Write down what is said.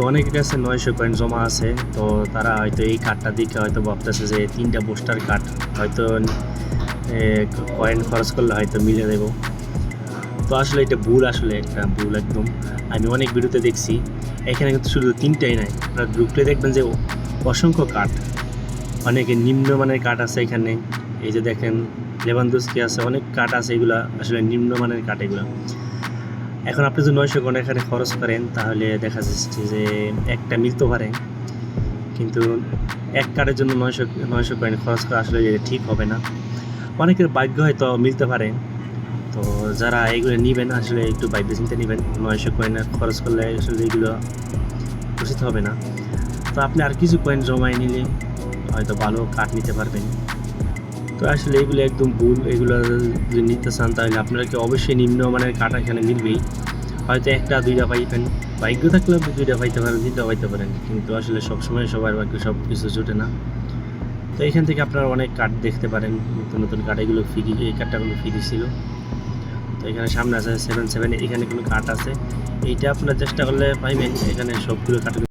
তো অনেকের কাছে নয়শো কয়েন জমা আছে, তো তারা হয়তো এই কার্ডটা দেখে হয়তো ভাবতেছে যে তিনটা পোস্টার কার্ড হয়তো কয়েন খরচ করলে হয়তো মিলে দেব। তো আসলে এটা ভুল আসলে একটা ভুল একদম। আমি অনেক ভিডিওতে দেখছি, এখানে কিন্তু শুধু তিনটাই নাই। আপনারা গ্রুপে দেখবেন যে অসংখ্য কাঠ অনেকে নিম্নমানের কাঠ আছে এখানে। এই যে দেখেন লেবানদুস্কি আছে, অনেক কাঠ আছে এগুলা, আসলে নিম্নমানের কাঠ এগুলো। এখন আপনি যদি নয়শো কোন এখানে খরচ করেন, তাহলে দেখা যাচ্ছে যে একটা মিলতে পারে। কিন্তু এক কার্ডের জন্য নয়শো নয়শো কয়েন খরচ করা আসলে ঠিক হবে না। অনেকের ভাগ্য হয়তো মিলতে পারে। তো যারা এগুলো নেবেন, আসলে একটু ভাগ্য চিন্তা নেবেন। নয়শো কয়েন খরচ করলে আসলে এগুলো উচিত হবে না। তো আপনি আর কিছু কয়েন জমায় নিলে হয়তো ভালো কাঠ নিতে পারবেন। তো আসলে এগুলো একদম ভুল, এগুলো যদি নিতে চান তাহলে আপনাকে অবশ্যই নিম্নমানের কাঠ এখানে মিলবেই হয়তো একটা, দুইটা পাইবেন। ভাগ্য থাকলে আপনি দুইটা পাইতে পারেন, তিনটা পাইতে পারেন। কিন্তু আসলে সবসময় সবার ভাগ্য সব কিছু জোটে না। তো এখান থেকে আপনারা অনেক কাঠ দেখতে পারেন। নতুন নতুন কাঠ এগুলো ফ্রি এই কাঠটা কোনো ফ্রি ছিল তো এখানে সামনে আছে সেভেন সেভেন এখানে কোনো কাঠ আছে। এইটা আপনার চেষ্টা করলে পাইবেন। এখানে সবগুলো কাঠ